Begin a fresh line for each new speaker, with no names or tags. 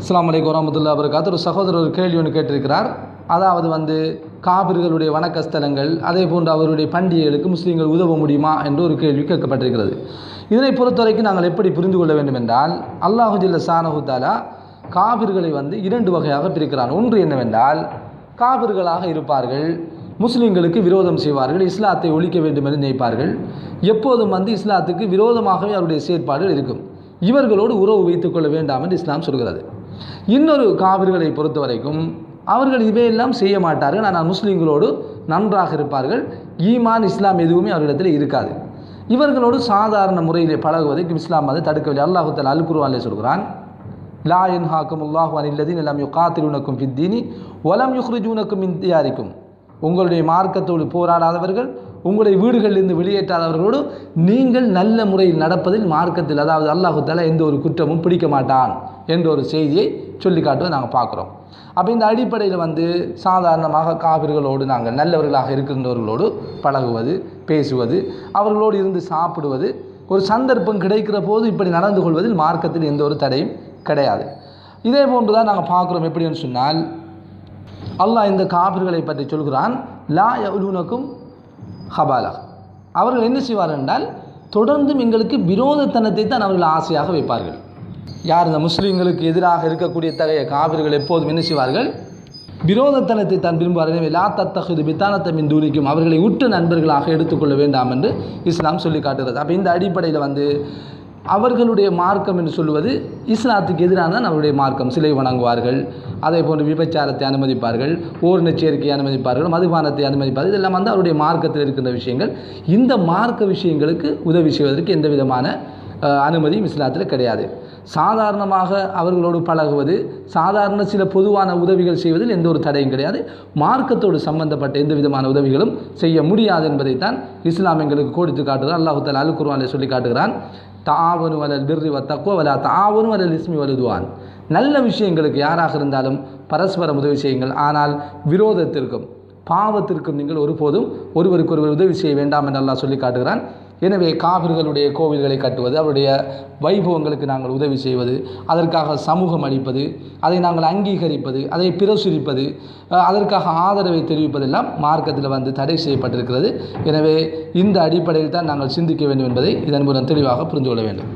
அஸ்ஸலாமு அலைக்கும் வரமத்துல்லா அது ஒரு சகோதரர் ஒரு கேள்வி ஒன்று கேட்டிருக்கிறார். அதாவது வந்து காபிர்களுடைய வணக்கஸ்தலங்கள் அதே போன்று அவருடைய பண்டிகைகளுக்கு முஸ்லீம்கள் உதவ முடியுமா என்று ஒரு கேள்வி கேட்கப்பட்டிருக்கிறது. இதனை பொறுத்தவரைக்கும் நாங்கள் எப்படி புரிந்து கொள்ள வேண்டும் என்றால் அல்லாஹுஜில்ல சானஹுத்தாலா காபிர்களை வந்து இரண்டு வகையாக பிரிக்கிறான். ஒன்று என்னவென்றால் காபிர்களாக இருப்பார்கள் முஸ்லீம்களுக்கு விரோதம் செய்வார்கள் இஸ்லாத்தை ஒழிக்க வேண்டும் என்று நினைப்பார்கள். எப்போதும் வந்து இஸ்லாத்துக்கு விரோதமாகவே அவருடைய செயற்பாடுகள் இருக்கும். இவர்களோடு உறவு வைத்துக்கொள்ள வேண்டாம் என்று இஸ்லாம் சொல்கிறது. இன்னொரு காவிர்களை பொறுத்த வரைக்கும் அவர்கள் இவையெல்லாம் செய்ய மாட்டார்கள். ஆனால் முஸ்லீம்களோடு நன்றாக இருப்பார்கள். ஈமான் இஸ்லாம் எதுவுமே அவர்களிடத்தில் இருக்காது. இவர்களோடு சாதாரண முறையில் பழகுவதற்கு இஸ்லாம் அதை தடுக்கவில்லை. அல்லாஹு தலா அல் குருவானிலே சொல்கிறான் லா என்ஹாக்கும் அல்லாஹு அனில்லதீன் எல்லாம் யுகாத்திலுனக்கும் ஃபித்தீனி ஒலம் யுஹ்ரிஜூனக்கும் இந்தியாரிக்கும் உங்களுடைய மார்க்கத்தோடு போராடாதவர்கள் உங்களுடைய வீடுகளிலிருந்து வெளியேற்றாதவர்களோடு நீங்கள் நல்ல முறையில் நடப்பதில் மார்க்கத்தில் அதாவது அல்லாஹு தலா எந்த ஒரு குற்றமும் பிடிக்க மாட்டான். என்ற ஒரு செய்தியை சொல்லி காட்டுவதை நாங்கள் பார்க்குறோம். அப்போ இந்த அடிப்படையில் வந்து சாதாரணமாக காவிர்களோடு நாங்கள் நல்லவர்களாக இருக்கின்றவர்களோடு பழகுவது பேசுவது அவர்களோடு இருந்து சாப்பிடுவது ஒரு சந்தர்ப்பம் கிடைக்கிற போது இப்படி நடந்து கொள்வதில் மார்க்கத்தில் எந்த ஒரு தடையும் கிடையாது. இதே போன்று தான் நாங்கள் பார்க்குறோம். எப்படின்னு சொன்னால் அல்லாஹ் இந்த காபிர்களை பற்றி சொல்கிறான் லா எவ்வளவுனக்கும் ஹபாலா. அவர்கள் என்ன செய்வார்கள் என்றால் தொடர்ந்தும் எங்களுக்கு விரோதத்தனத்தை தான் அவர்கள் ஆசையாக வைப்பார்கள். யார் இந்த முஸ்லீம்களுக்கு எதிராக இருக்கக்கூடிய தகைய காவிர்கள் எப்போதும் என்ன செய்வார்கள்? விரோதத்தனத்தை தான் விரும்புவார்கள். எனவே லா தத்தகுது பித்தானத்தை மின் தூரிக்கும். அவர்களை உற்று நண்பர்களாக எடுத்துக்கொள்ள வேண்டாம் என்று இஸ்லாம் சொல்லி காட்டுகிறது. அப்போ இந்த அடிப்படையில் வந்து அவர்களுடைய மார்க்கம் என்று சொல்லுவது இஸ்லாத்துக்கு எதிரான அவருடைய மார்க்கம். சிலை வணங்குவார்கள். அதே போன்று விபச்சாரத்தை அனுமதிப்பார்கள். ஓரின சேர்க்கையை அனுமதிப்பார்கள். மதுபானத்தை அனுமதிப்பார்கள். இதெல்லாம் வந்து அவருடைய மார்க்கத்தில் இருக்கின்ற விஷயங்கள். இந்த மார்க்க விஷயங்களுக்கு உதவி செய்வதற்கு எந்த விதமான அனுமதியும் இஸ்லாத்தில் கிடையாது. சாதாரணமாக அவர்களோடு பழகுவது சாதாரண சில பொதுவான உதவிகள் செய்வதில் எந்த ஒரு தடையும் கிடையாது. மார்க்கத்தோடு சம்பந்தப்பட்ட எந்த விதமான உதவிகளும் செய்ய முடியாது என்பதைத்தான் இஸ்லாம் எங்களுக்கு கோடித்து காட்டுகிறார் அல்லாஹு அலு அல் சொல்லி காட்டுகிறான் தாவனு வலல் பிர்ரி வ தக்குவ வலா தாவனு வலல் இஸ்மி வலுதுவான் நல்ல விஷயங்களுக்கு யாராக இருந்தாலும் பரஸ்பரம் உதவி செய்யுங்கள். ஆனால் விரோதத்திற்கும் பாவத்திற்கும் நீங்கள் ஒருபோதும் ஒருவருக்கு ஒருவர் உதவி செய்ய வேண்டாம் என்று அல்லாஹ் சொல்லி காட்டுகிறான். எனவே காவிர்களுடைய கோவில்களை கட்டுவது அவருடைய வைபவங்களுக்கு நாங்கள் உதவி செய்வது அதற்காக சமூகம் அளிப்பது அதை நாங்கள் அங்கீகரிப்பது அதை பிரசுரிப்பது அதற்காக ஆதரவை தெரிவிப்பதெல்லாம் மார்க்கத்தில் வந்து தடை செய்யப்பட்டிருக்கிறது. எனவே இந்த அடிப்படையில் தான் நாங்கள் சிந்திக்க வேண்டும் என்பதை இதன் மூலம் தெளிவாக புரிந்து கொள்ள வேண்டும்.